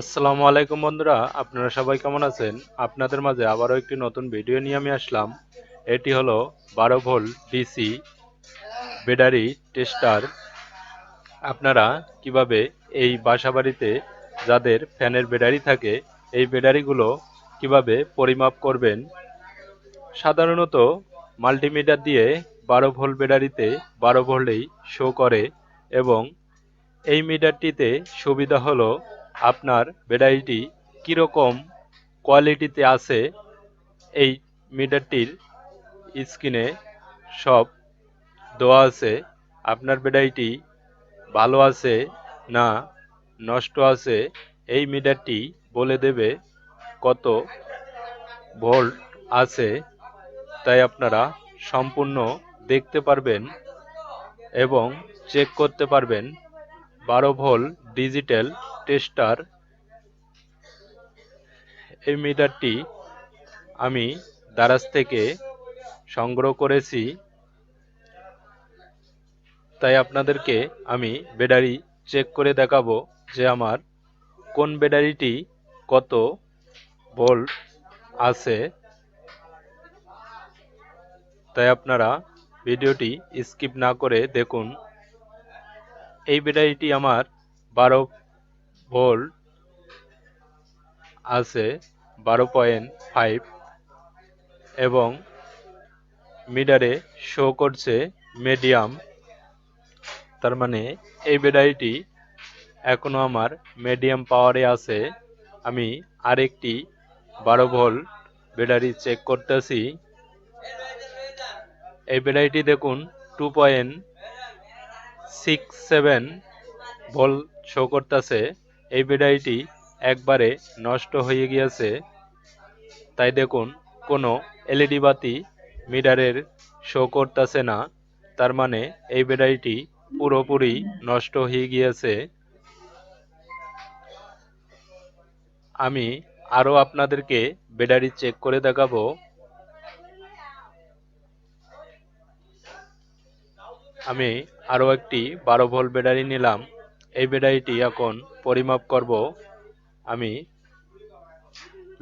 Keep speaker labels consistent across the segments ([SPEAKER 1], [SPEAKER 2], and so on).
[SPEAKER 1] আসসালামু আলাইকুম বন্ধুরা, আপনারা সবাই কেমন আছেন? আপনাদের মাঝে আবারও একটি নতুন ভিডিও নিয়ে আমি আসলাম। এটি হলো বারো ভোল্ট ডিসি ব্যাটারি টেস্টার। আপনারা কীভাবে এই বাসাবাড়িতে যাদের ফ্যানের ব্যাটারি থাকে, এই ব্যাটারিগুলো কীভাবে পরিমাপ করবেন? সাধারণত মাল্টিমিটার দিয়ে বারো ভোল্ট ব্যাটারিতে বারো ভোল্টেই শো করে এবং এই মিটারটিতে সুবিধা হলো আপনার ব্যাটারিটি কীরকম কোয়ালিটিতে আছে এই মিটারটির স্ক্রিনে সব দেওয়া আছে। আপনার ব্যাটারিটি ভালো আছে না নষ্ট আছে, এই মিটারটি বলে দেবে কত ভোল্ট আছে, তাই আপনারা সম্পূর্ণ দেখতে পারবেন এবং চেক করতে পারবেন। বারো ভোল্ট ডিজিটাল টেস্টার এই মিটারটি আমি দারাজ থেকে সংগ্রহ করেছি। তাই আপনাদেরকে আমি ব্যাটারি চেক করে দেখাবো যে আমার কোন ব্যাটারিটি কত ভোল্ট আছে। তাই আপনারা ভিডিওটি স্কিপ না করে দেখুন। এই ব্যাটারিটি আমার বারো ভোল্ট আছে বারো পয়েন্ট ফাইভ এবং মিডারে শো করছে মিডিয়াম তার মানে এই ব্যাটারিটি এখনও আমার মিডিয়াম পাওয়ারে আছে। আমি আরেকটি বারো ভোল্ট ব্যাটারি চেক করতেছি। এই ব্যাটারিটি দেখুন two point six seven volt show করতেছে। এই ব্যাটারিটি একবারে নষ্ট হয়ে গিয়েছে। তাই দেখুন, কোনো এলইডি বাতি মিটারের শো করতেছে না। তার মানে এই ব্যাটারিটি পুরোপুরি নষ্ট হয়ে গিয়েছে। আমি আরও আপনাদেরকে ব্যাটারি চেক করে দেখাবো। আমি আরও একটি বারো ভোল্ট ব্যাটারি নিলাম। এই ব্যাটারিটি এখন পরিমাপ করব। আমি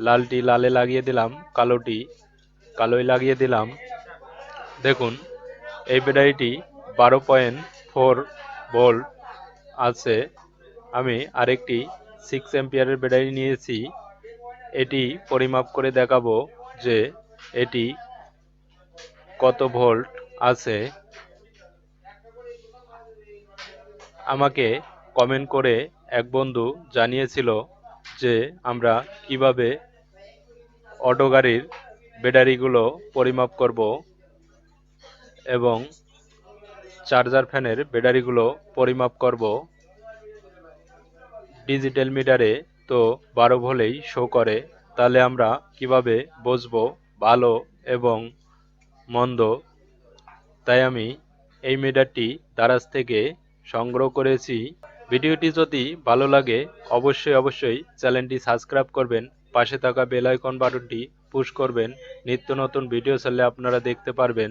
[SPEAKER 1] লালটি লালে লাগিয়ে দিলাম, কালোটি কালোই লাগিয়ে দিলাম। দেখুন, এই ব্যাটারিটি বারো পয়েন্ট ফোর ভোল্ট আছে। আমি আরেকটি সিক্স এম্পিয়ারের ব্যাটারি নিয়েছি। এটি পরিমাপ করে দেখাবো যে এটি কত ভোল্ট আছে। আমাকে কমেন্ট করে এক বন্ধু জানিয়েছিল যে আমরা কীভাবে অটো গাড়ির ব্যাটারিগুলো পরিমাপ করব এবং চার্জার ফ্যানের ব্যাটারিগুলো পরিমাপ করব। ডিজিটাল মিটারে তো বারো ভোলেই শো করে। তাহলে আমরা কীভাবে বসবো ভালো এবং মন্দ? তাই আমি এই মিটারটি দারাজ থেকে সংগ্রহ করেছি। ভিডিওটি যদি ভালো লাগে, অবশ্যই অবশ্যই চ্যানেলটি সাবস্ক্রাইব করবেন, পাশে থাকা বেল আইকন বাটনটি পুশ করবেন, নিত্য নতুন ভিডিও চললে আপনারা দেখতে পারবেন।